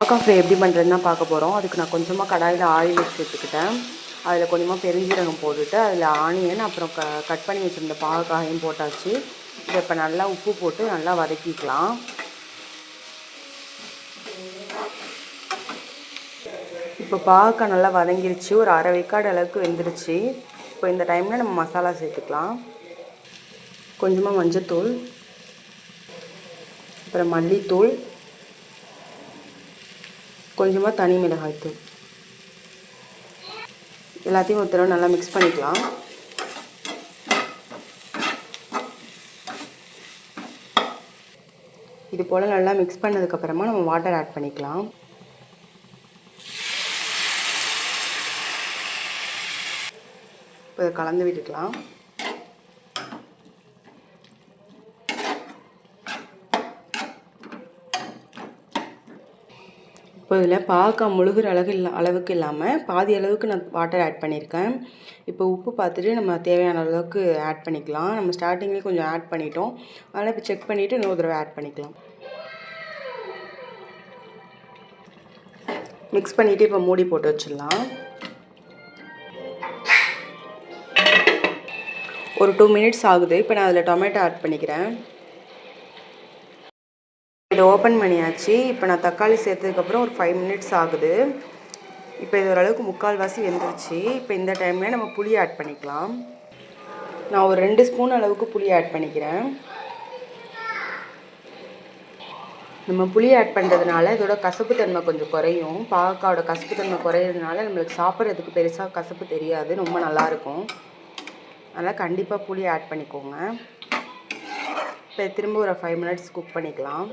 பாவக்காய் ஃப்ரை எப்படி பண்ணுறதுன்னா பார்க்க போகிறோம் அதுக்கு நான் கொஞ்சமாக கடாயில் ஆயில் வச்சு எடுத்துக்கிட்டேன். அதில் கொஞ்சமாக பெருஞ்சீரகம் போட்டுட்டு அதில் ஆனியன் அப்புறம் க கட் பண்ணி வச்சுருந்த பாவக்காயும் போட்டாச்சு. இதை இப்போ நல்லா உப்பு போட்டு நல்லா வதக்கிக்கலாம். இப்போ பாகக்காய் நல்லா வதங்கிருச்சு. ஒரு அரை வைக்காடு அளவுக்கு வெந்துருச்சு. இப்போ இந்த டைமில் நம்ம மசாலா சேர்த்துக்கலாம். கொஞ்சமாக மஞ்சத்தூள் அப்புறம் மல்லித்தூள் கொஞ்சமாக தனி மிளகாய்த்தூள் எல்லாத்தையும் ஒரு தடவை நல்லா மிக்ஸ் பண்ணிக்கலாம். இது போல் நல்லா மிக்ஸ் பண்ணதுக்கப்புறமா நம்ம வாட்டர் ஆட் பண்ணிக்கலாம். இப்போ கலந்து விட்டுக்கலாம். இப்போ இதில் பாவக்காய் முழுகிற அளவு இல்லை அளவுக்கு இல்லாமல் பாதி அளவுக்கு நான் வாட்டர் ஆட் பண்ணியிருக்கேன் இப்போ உப்பு பார்த்துட்டு நம்ம தேவையான அளவுக்கு ஆட் பண்ணிக்கலாம். நம்ம ஸ்டார்டிங்லேயே கொஞ்சம் ஆட் பண்ணிட்டோம். அதனால் இப்போ செக் பண்ணிவிட்டு இன்னொரு தடவை ஆட் பண்ணிக்கலாம். மிக்ஸ் பண்ணிவிட்டு இப்போ மூடி போட்டு வச்சிடலாம். ஒரு டூ மினிட்ஸ் ஆகுது. இப்போ நான் அதில் டொமேட்டோ ஆட் பண்ணிக்கிறேன். இது ஓப்பன் பண்ணியாச்சு. இப்போ நான் தக்காளி சேர்த்ததுக்கப்புறம் ஒரு ஃபைவ் மினிட்ஸ் ஆகுது. இப்போ இது ஓரளவுக்கு முக்கால்வாசி வெந்துருச்சு. இப்போ இந்த டைமில் நம்ம புளி ஆட் பண்ணிக்கலாம். நான் ஒரு ரெண்டு ஸ்பூன் அளவுக்கு புளி ஆட் பண்ணிக்கிறேன். நம்ம புளி ஆட் பண்ணுறதுனால இதோட கசப்பு தன்மை கொஞ்சம் குறையும். பாவக்காவோட கசப்பு தன்மை குறையிறதுனால நம்மளுக்கு சாப்பிட்றதுக்கு பெருசாக கசப்பு தெரியாது. ரொம்ப நல்லாயிருக்கும் அதனால் கண்டிப்பாக புளி ஆட் பண்ணிக்கோங்க. இப்போ திரும்ப ஒரு ஃபைவ் மினிட்ஸ் குக் பண்ணிக்கலாம்.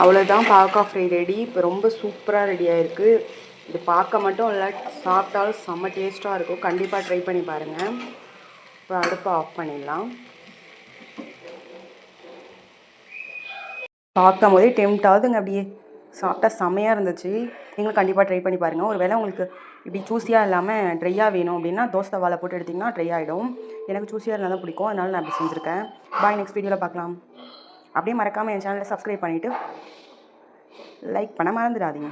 அவ்வளோதான் பாவக்காய் ஃப்ரை ரெடி இப்போ ரொம்ப சூப்பராக ரெடி ஆகிருக்கு இது பார்க்க மட்டும் இல்லை சாப்பிட்டாலும் செம்ம டேஸ்ட்டாக இருக்கும். கண்டிப்பாக ட்ரை பண்ணி பாருங்கள் இப்போ அடுப்பை ஆஃப் பண்ணிடலாம். பார்க்கும் போதே டெம்ட் ஆகுதுங்க அப்படியே. சாப்பிட்டா செம்மையாக இருந்துச்சு. நீங்களும் கண்டிப்பாக ட்ரை பண்ணி பாருங்கள் ஒரு வேளை உங்களுக்கு இப்படி சூஸியாக இல்லாமல் ட்ரையாக வேணும் அப்படின்னா தோசை வாழை போட்டு எடுத்திங்கன்னா ட்ரை ஆகிடும் எனக்கு சூஸியாக இருந்தால் தான் பிடிக்கும். அதனால நான் அப்படி செஞ்சுருக்கேன். பாய் நெக்ஸ்ட் வீடியோவில் பார்க்கலாம் அப்படியே மறக்காமல் என் சேனலை சப்ஸ்கிரைப் பண்ணிவிட்டு லைக் பண்ண மறந்துடாதீங்க.